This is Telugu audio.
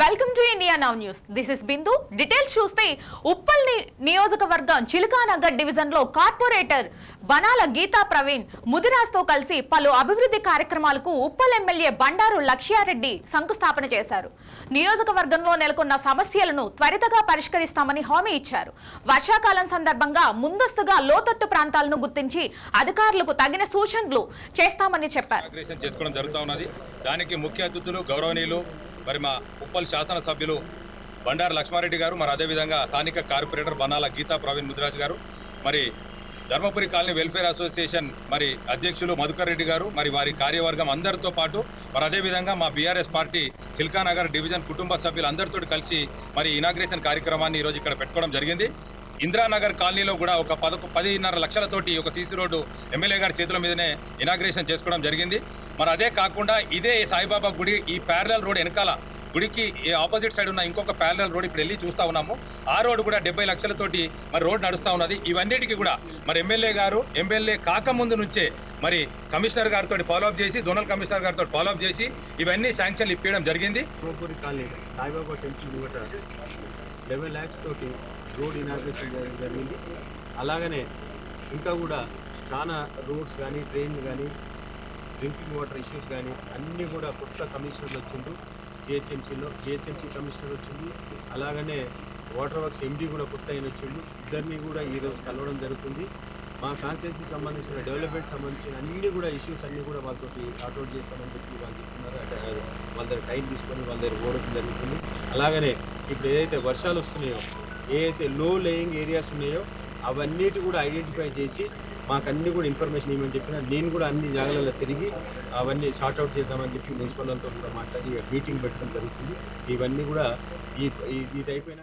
Welcome to India now news this is Bindu details చూస్తే ఉప్పల్ని నియోజకవర్గం చిలుకానగర్ డివిజన్లో కార్పొరేటర్ బనాల గీతా ప్రవీణ్ ముదిరాజ్తో కలిసి పలు అభివృద్ధి కార్యక్రమాలకు ఉప్పల్ ఎమ్మెల్యే బండారు లక్ష్యారెడ్డి శంకుస్థాపన చేశారు. నియోజకవర్గంలో నెలకొన్న సమస్యలను త్వరితగా పరిష్కరిస్తామని హామీ ఇచ్చారు. వర్షాకాలం సందర్భంగా ముందస్తుగా లోతట్టు ప్రాంతాలను గుర్తించి అధికారులకు తగిన సూచనలు చేస్తామని చెప్పారు. దానికి ముఖ్య అతిథులు గౌరవనీయులు మరి మా ఉప్పల్ శాసనసభ్యులు బండారు లక్ష్మారెడ్డి గారు మరి అదేవిధంగా స్థానిక కార్పొరేటర్ బనాల గీతా ప్రవీణ్ ముదిరాజ్ గారు మరి ధర్మపురి కాలనీ వెల్ఫేర్ అసోసియేషన్ మరి అధ్యక్షులు మధుకర్ రెడ్డి గారు మరి వారి కార్యవర్గం అందరితో పాటు మరి అదేవిధంగా మా బీఆర్ఎస్ పార్టీ చిల్కానగర్ డివిజన్ కుటుంబ సభ్యులు అందరితో కలిసి మరి ఇనాగ్రేషన్ కార్యక్రమాన్ని ఈరోజు ఇక్కడ పెట్టుకోవడం జరిగింది. ఇందిరానగర్ కాలనీలో కూడా ఒక పదకొ పదిన్నర లక్షలతోటి ఒక సీసీ రోడ్డు ఎమ్మెల్యే గారి చేతుల మీదనే ఇనాగ్రేషన్ చేసుకోవడం జరిగింది. మరి అదే కాకుండా ఇదే సాయిబాబా గుడి ఈ ప్యారల రోడ్ వెనకాల గుడికి ఆపోజిట్ సైడ్ ఉన్న ఇంకొక ప్యారలల్ రోడ్ ఇప్పుడు వెళ్ళి చూస్తూ ఉన్నాము. ఆ రోడ్ కూడా డెబ్బై లక్షలతోటి మరి రోడ్ నడుస్తూ ఉన్నది. ఇవన్నిటికీ కూడా మరి ఎమ్మెల్యే గారు ఎమ్మెల్యే కాకముందు నుంచే మరి కమిషనర్ గారితో ఫాలోఅప్ చేసి జోనల్ కమిషనర్ గారితో ఫాలోఅప్ చేసి ఇవన్నీ శాంక్షన్లు ఇప్పించడం జరిగింది. కాలనీ సాయిబాబా టెంపుల్ ముంగట ల్యాక్స్ తోటి రోడ్ ఇనాగ్రేషన్ చేయడం జరిగింది. అలాగనే ఇంకా కూడా చాలా రోడ్స్ కానీ ట్రైన్లు కానీ డ్రింకింగ్ వాటర్ ఇష్యూస్ కానీ అన్నీ కూడా కొత్త కమిషనర్లు వచ్చిండ్రు. జిహెచ్ఎంసీలో జిహెచ్ఎంసీ కమిషనర్ వచ్చింది అలాగనే వాటర్ వర్క్స్ ఎండీ కూడా కొత్త అయిన వచ్చిండు. ఇద్దరిని కూడా ఈరోజు కలవడం జరుగుతుంది. మా కాన్స్టిట్యూన్సీ సంబంధించిన డెవలప్మెంట్ సంబంధించిన అన్ని కూడా ఇష్యూస్ అన్నీ కూడా వాళ్ళతో సార్ట్అవుట్ చేస్తామని చెప్పి వాళ్ళు చెప్తున్నారు. అంటే వాళ్ళ దగ్గర టైం తీసుకొని వాళ్ళ దగ్గర ఓడటం జరుగుతుంది. అలాగనే ఇప్పుడు ఏదైతే వర్షాలు వస్తున్నాయో ఏదైతే లో లేయింగ్ ఏరియాస్ ఉన్నాయో అవన్నిటి కూడా ఐడెంటిఫై చేసి మాకు అన్ని కూడా ఇన్ఫర్మేషన్ ఇవ్వమని చెప్పిన నేను కూడా అన్ని జాగాలలో తిరిగి అవన్నీ షార్ట్అవుట్ చేద్దామని చెప్పి మున్సిపల్ వాళ్ళతో కూడా మాట్లాడి మీటింగ్ పెట్టడం జరుగుతుంది. ఇవన్నీ కూడా ఈ ఈ- ఇది అయిపోయినా